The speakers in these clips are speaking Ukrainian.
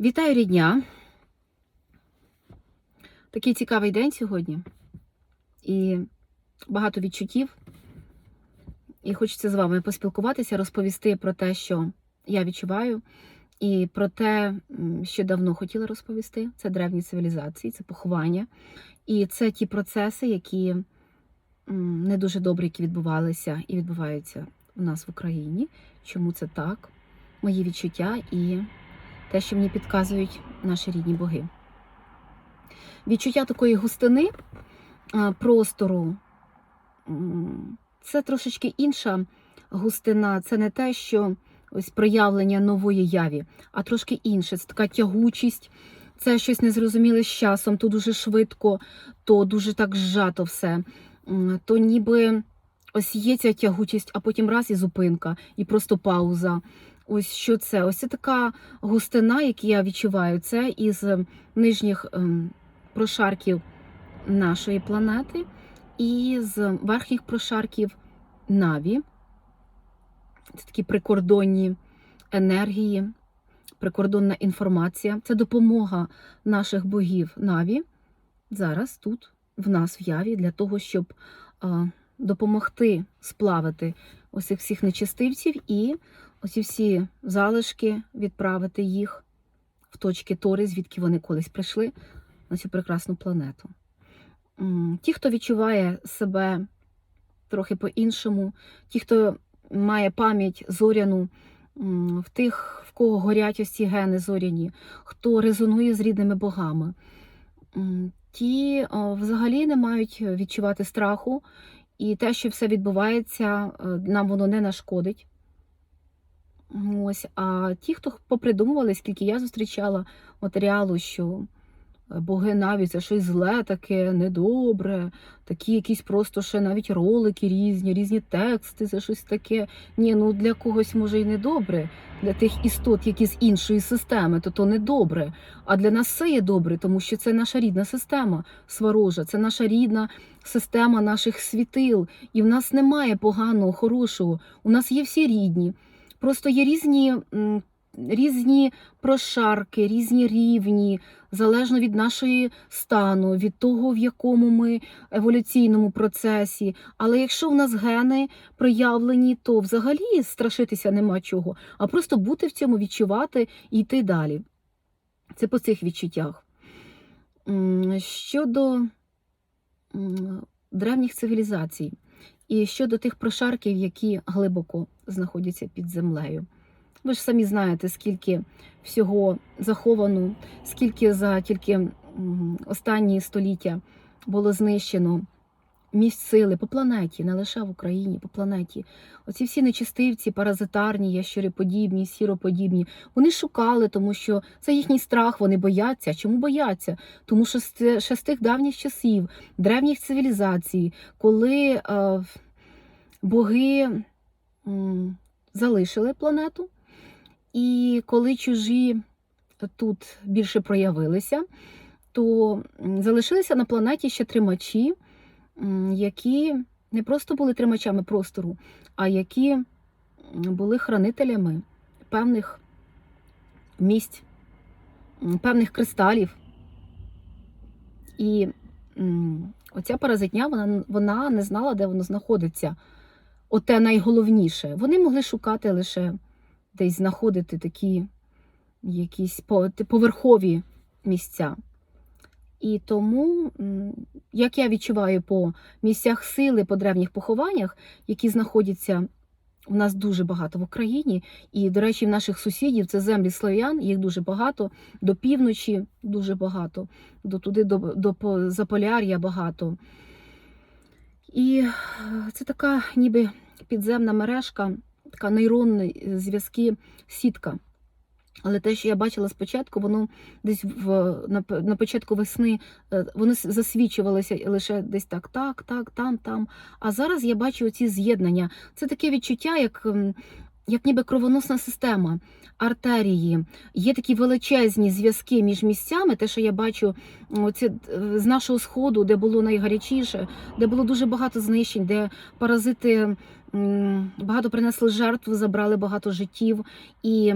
Вітаю рідня. Такий цікавий день сьогодні. І багато відчуттів. І хочеться з вами поспілкуватися, розповісти про те, що я відчуваю, і про те, що давно хотіла розповісти. Це древні цивілізації, це поховання. І це ті процеси, які не дуже добрі, які відбувалися і відбуваються у нас в Україні. Чому це так? Мої відчуття і те, що мені підказують наші рідні боги. Відчуття такої густини простору це трошечки інша густина. Це не те, що ось проявлення нової яві, а трошки інше. Це така тягучість, це щось незрозуміле з часом, то дуже швидко, то дуже так зжато все. То ніби ось є ця тягучість, а потім раз і зупинка, і просто пауза. Ось що це? Ось це така густина, яку я відчуваю. Це із нижніх ем, прошарків нашої планети і з верхніх прошарків Наві. Це такі прикордонні енергії, прикордонна інформація. Це допомога наших богів Наві зараз тут, в нас в яві, для того, щоб допомогти сплавити ось всіх нечистивців і оці всі залишки відправити їх в точки Тори, звідки вони колись прийшли на цю прекрасну планету. Ті, хто відчуває себе трохи по-іншому, ті, хто має пам'ять зоряну, в тих, в кого горять ось ці гени зоряні, хто резонує з рідними богами, ті взагалі не мають відчувати страху, і те, що все відбувається, е, нам воно не нашкодить. Ось, а ті, хто попридумували, скільки я зустрічала матеріалу, що боги навіть це щось зле таке, недобре, такі якісь просто ще навіть ролики різні, різні тексти, це щось таке. Ні, ну для когось може і недобре, для тих істот, які з іншої системи, то то недобре. А для нас все є добре, тому що це наша рідна система сварожа, це наша рідна система наших світил. І в нас немає поганого, хорошого. У нас є всі рідні. Просто є різні, різні прошарки, різні рівні, залежно від нашої стану, від того, в якому ми еволюційному процесі. Але якщо в нас гени проявлені, то взагалі страшитися нема чого, а просто бути в цьому, відчувати і йти далі. Це по цих відчуттях. Щодо древніх цивілізацій. І щодо тих прошарків, які глибоко знаходяться під землею. Ви ж самі знаєте, скільки всього заховано, скільки за тільки останні століття було знищено місць сили по планеті, не лише в Україні, по планеті. Оці всі нечистивці, паразитарні, ящереподібні, сіроподібні, вони шукали, тому що це їхній страх, вони бояться. Чому бояться? Тому що ще з тих давніх часів, древніх цивілізацій, коли е, боги залишили планету, і коли чужі тут більше проявилися, то залишилися на планеті ще тримачі, які не просто були тримачами простору, а які були хранителями певних місць, певних кристалів. І оця паразитня, вона, вона не знала, де воно знаходиться. Оте найголовніше. Вони могли шукати лише десь знаходити такі якісь поверхові місця. І тому, як я відчуваю по місцях сили, по древніх похованнях, які знаходяться у нас дуже багато в Україні, і, до речі, в наших сусідів це землі слов'ян, їх дуже багато, до півночі дуже багато, до туди до, до Заполяр'я багато. І е, це така ніби підземна мережка, така нейронні зв'язки, сітка. Але те, що я бачила спочатку, воно десь в, на, на початку весни е, воно засвічувалося лише десь так, так, так, там, там. А зараз я бачу ці з'єднання. Це таке відчуття, як, як ніби кровоносна система, артерії. Є такі величезні зв'язки між місцями. Те, що я бачу оці, е, з нашого сходу, де було найгарячіше, де було дуже багато знищень, де паразити багато принесли жертв, забрали багато життів і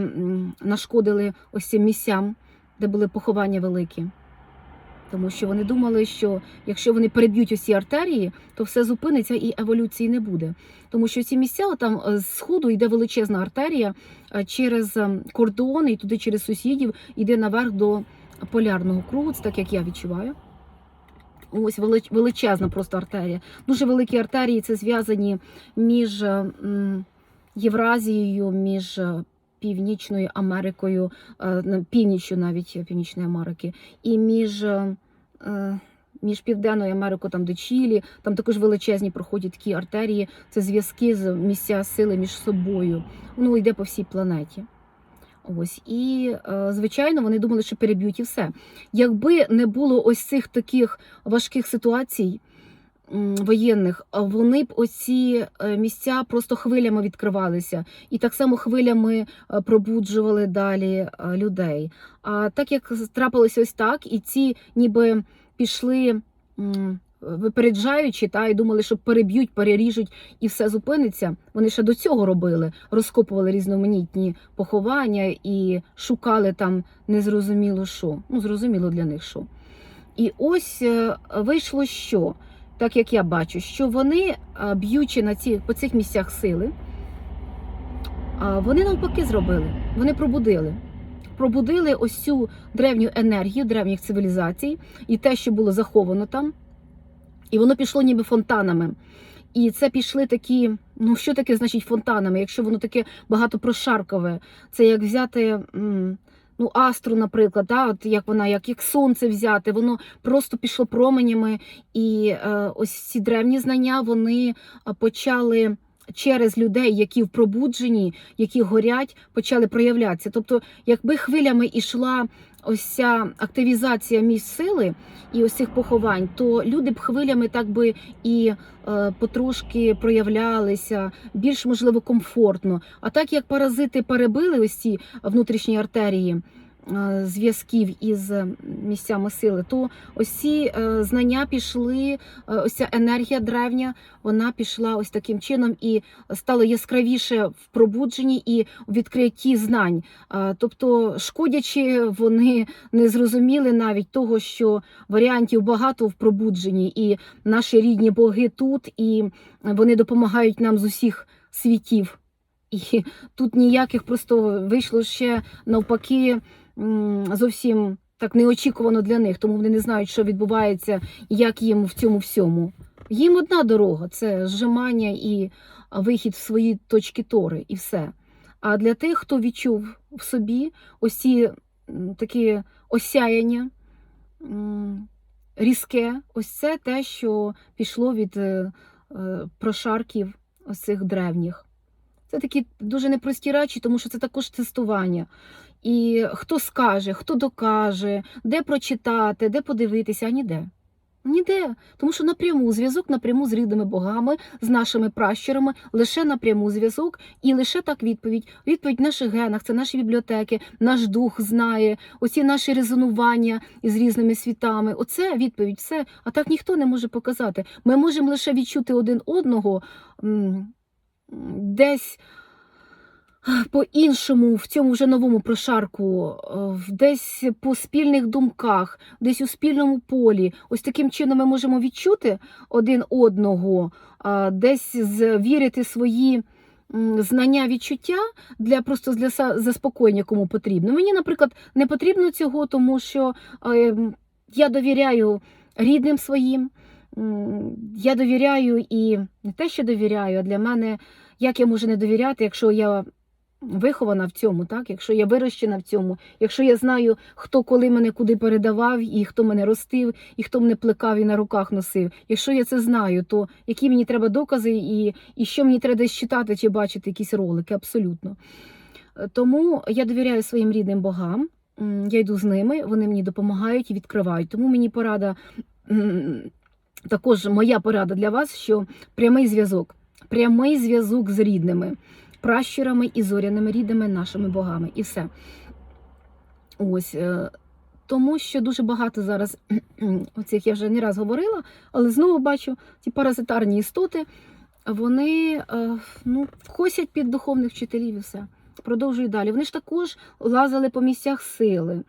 нашкодили ось цим місцям де були поховання великі. Тому що вони думали, що якщо вони переб'ють усі артерії, то все зупиниться і еволюції не буде. Тому що ці місця там е, з сходу йде величезна артерія е, через е, кордони і туди через сусідів йде наверх до полярного кругу. Це так як я відчуваю. Ось величезна просто артерія. Дуже великі артерії це зв'язані між е, Євразією, між е, Північною Америкою, е, північчю навіть Північної Америки, і між, е, е, між Південною Америкою, там до Чилі, там також величезні проходять такі артерії. Це зв'язки з місця сили між собою. Воно йде по всій планеті. Ось і е, звичайно вони думали, що переб'ють і все. Якби не було ось цих таких важких ситуацій воєнних, а вони б оці е, місця просто хвилями відкривалися, і так само хвилями е, пробуджували далі е, людей. А так як трапилося ось так, і ці ніби пішли. Випереджаючи, та і думали, що переб'ють, переріжуть і все зупиниться. Вони ще до цього робили, розкопували різноманітні поховання і шукали там незрозуміло що. Ну, зрозуміло для них що. І ось е, вийшло що, так як я бачу, що вони, е, б'ючи на ці, по цих місцях сили, вони навпаки зробили. Вони пробудили. Пробудили ось цю древню енергію древніх цивілізацій і те, що було заховано там. І воно пішло ніби фонтанами. І це пішли такі, ну що таке значить фонтанами, якщо воно таке багатопрошаркове. Це як взяти м, ну, астру, наприклад, да, от як вона, як, як сонце взяти, воно просто пішло променями. І е, ось ці древні знання вони е, почали. Через людей, які в пробудженні, які горять, почали проявлятися. Тобто, якби хвилями йшла ось ця активізація місць сили і ось цих поховань, то люди б хвилями так би і е, потрошки проявлялися, більш можливо комфортно. А так як паразити перебили ось ці внутрішні артерії. Е, Зв'язків із місцями сили, то ось е, знання пішли, е, ось ця енергія древня, вона пішла ось таким чином і стало яскравіше в пробудженні і в відкритті знань. Тобто, шкодячи, вони не зрозуміли навіть того, що варіантів багато в пробудженні, і наші рідні боги тут, і вони допомагають нам з усіх світів. І тут ніяких просто вийшло ще навпаки зовсім так неочікувано для них, тому вони не знають, що відбувається, як їм в цьому всьому. Їм одна дорога це зжимання і вихід в свої точки тори, і все. А для тих, хто відчув в собі ось ці такі осяяння, різке, ось це те, що пішло від е, е, прошарків ось цих древніх. Це такі дуже непрості речі, тому що це також тестування. І хто скаже, хто докаже, де прочитати, де подивитися, а ніде. Ніде. Тому що напряму зв'язок напряму з рідними богами, з нашими пращурами, лише напряму зв'язок і лише так відповідь. Відповідь в наших генах, це наші бібліотеки, наш дух знає, оці наші резонування із різними світами. Оце відповідь, все. А так ніхто не може показати. Ми можемо лише відчути один одного десь по-іншому в цьому вже новому прошарку, е, десь по спільних думках, десь у спільному полі. Ось таким чином ми можемо відчути один одного, десь звірити свої. Знання відчуття для просто для заспокоєння, кому потрібно. Мені, наприклад, не потрібно цього, тому що е, я довіряю рідним своїм. Я довіряю і не те, що довіряю, а для мене як я можу не довіряти, якщо я вихована в цьому, так? якщо я вирощена в цьому, якщо я знаю, хто коли мене куди передавав, і хто мене ростив, і хто мене плекав і на руках носив. Якщо я це знаю, то які мені треба докази, і, і що мені треба десь читати чи бачити якісь ролики, абсолютно. Тому я довіряю своїм рідним богам. Я йду з ними, вони мені допомагають і відкривають. Тому мені порада, також моя порада для вас, що прямий зв'язок, прямий зв'язок з рідними, пращурами і зоряними рідними нашими богами. І все. Ось. е, Тому що дуже багато зараз оцих я вже не раз говорила, але знову бачу ці паразитарні істоти, вони е, ну, косять під духовних вчителів і все. Продовжую далі. Вони ж також лазили по місцях сили.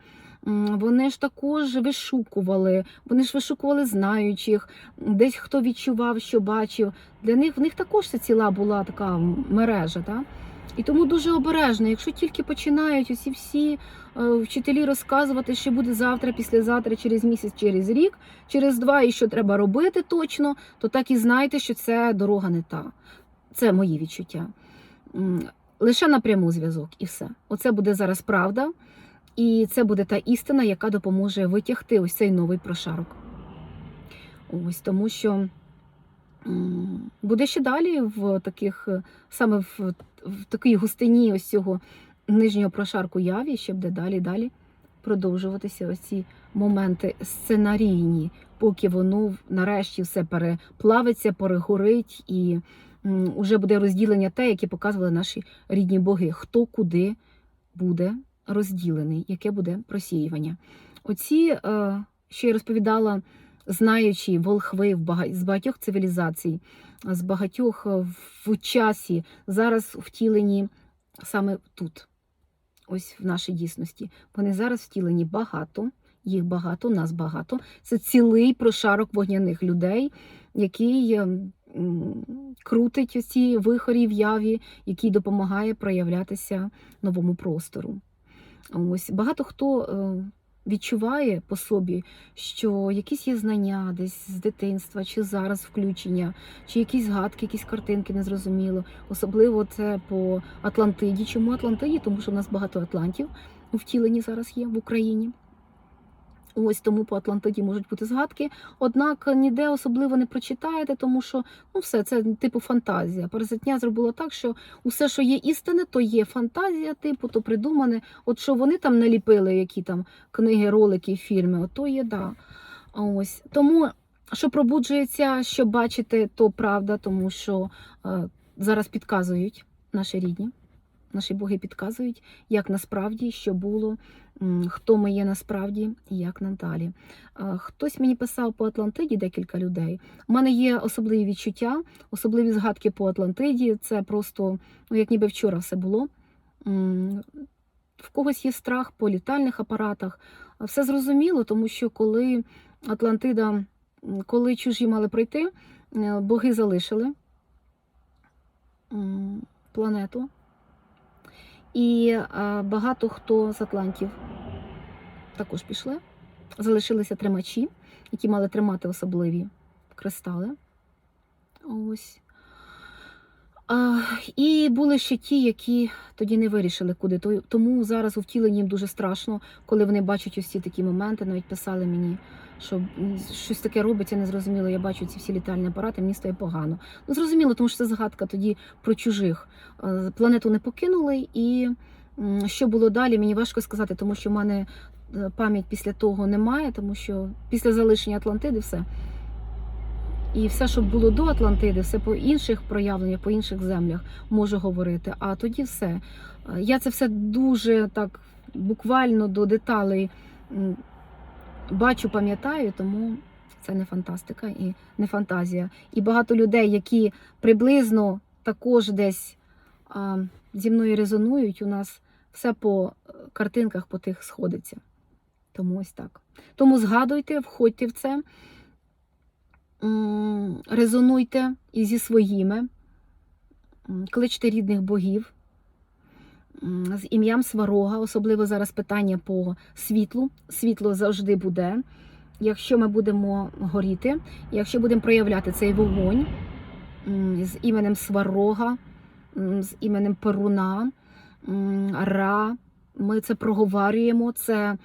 Вони ж також вишукували, вони ж вишукували знаючих, десь хто відчував, що бачив. Для них в них також це ціла була така мережа. Та? І тому дуже обережно, якщо тільки починають усі всі е, вчителі розказувати, що буде завтра, післязавтра, через місяць, через рік, через два, і що треба робити точно, то так і знайте, що це дорога не та. Це мої відчуття. Лише напряму зв'язок і все. Оце буде зараз правда, і це буде та істина, яка допоможе витягти ось цей новий прошарок. Ось тому що буде ще далі в таких, саме в, в такій густині ось цього нижнього прошарку яві, ще буде далі далі продовжуватися ось ці моменти сценарійні, поки воно нарешті все переплавиться, перегорить і м, уже буде розділення те, яке показували наші рідні боги. Хто куди буде розділений, яке буде просіювання. Оці, е, що я розповідала, знаючи волхви з багатьох цивілізацій, з багатьох е, в часі, зараз втілені саме тут, ось в нашій дійсності. Вони зараз втілені багато, їх багато, нас багато. Це цілий прошарок вогняних людей, який е, крутить ці вихорі в яві, який допомагає проявлятися новому простору. Ось багато хто е, відчуває по собі, що якісь є знання десь з дитинства, чи зараз включення, чи якісь згадки, якісь картинки незрозуміло. Особливо це по Атлантиді. Чому Атлантиді? Тому що в нас багато атлантів у втіленні зараз є в Україні. Ось тому по Атлантиді можуть бути згадки, однак ніде особливо не прочитаєте, тому що ну все це типу фантазія. Паразитня зробила так, що усе, що є істине, то є фантазія, типу, то придумане. От що вони там наліпили, які там книги, ролики, фільми, от то є да. А Ось тому, що пробуджується, що бачите, то правда, тому що е, зараз підказують наші рідні. Наші боги підказують, як насправді, що було, хто ми є насправді і як надалі. Хтось мені писав по Атлантиді декілька людей. У мене є особливі відчуття, особливі згадки по Атлантиді. Це просто, ну як ніби вчора все було. В когось є страх по літальних апаратах. Все зрозуміло, тому що коли Атлантида, коли чужі мали прийти, е, боги залишили планету. І е, багато хто з Атлантів також пішли. Залишилися тримачі, які мали тримати особливі кристали. Ось. А, і були ще ті, які тоді не вирішили, куди. То- Тому зараз у втіленні їм дуже страшно, коли вони бачать ці такі моменти. Навіть писали мені, що щось таке робиться, незрозуміло. Я бачу ці всі літальні апарати, мені стає погано. Ну, зрозуміло, тому що це загадка тоді про чужих. Планету не покинули, і що було далі, мені важко сказати, тому що в мене е, пам'ять після того немає, тому що після залишення Атлантиди все. І все, що було до Атлантиди, все по інших проявленнях, по інших землях можу говорити. А тоді все. Е, Я це все дуже так буквально до деталей бачу, пам'ятаю, тому це не фантастика і не фантазія. І багато людей, які приблизно також десь зі мною резонують, у нас все по е, картинках по тих сходиться. Тому ось так. Тому згадуйте, входьте в це, резонуйте і зі своїми, кличте рідних богів. З ім'ям Сварога, особливо зараз питання по світлу. Світло завжди буде. Якщо ми будемо горіти, якщо будемо проявляти цей вогонь з іменем Сварога, з іменем Перуна, Ра, ми це проговорюємо. Це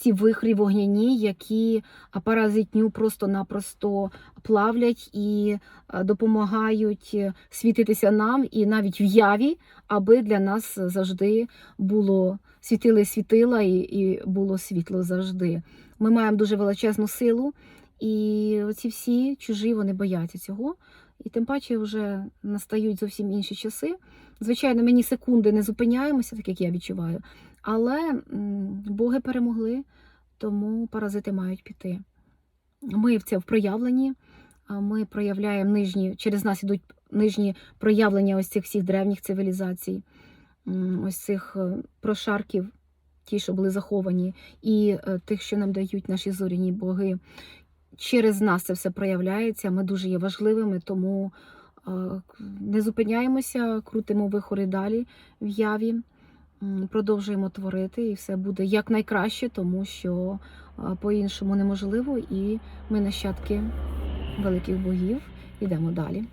ці вихрі вогняні, які паразитню просто-напросто плавлять і допомагають е, світитися нам і навіть в яві, аби для нас завжди було світили світила і, і було світло завжди. Ми маємо дуже величезну силу, і ці всі чужі вони бояться цього. І тим паче вже настають зовсім інші часи. Звичайно, мені секунди не зупиняємося, так як я відчуваю. Але боги перемогли, тому паразити мають піти. Ми в це в проявленні, ми проявляємо нижні, через нас ідуть нижні проявлення ось цих всіх древніх цивілізацій, ось цих е, прошарків ті, що були заховані, і е, тих, що нам дають наші зоряні боги. Через нас це все проявляється. Ми дуже є важливими, тому е, не зупиняємося, крутимо вихори далі в яві, продовжуємо творити, і все буде якнайкраще, тому що по-іншому неможливо, і ми нащадки великих богів. Ідемо далі.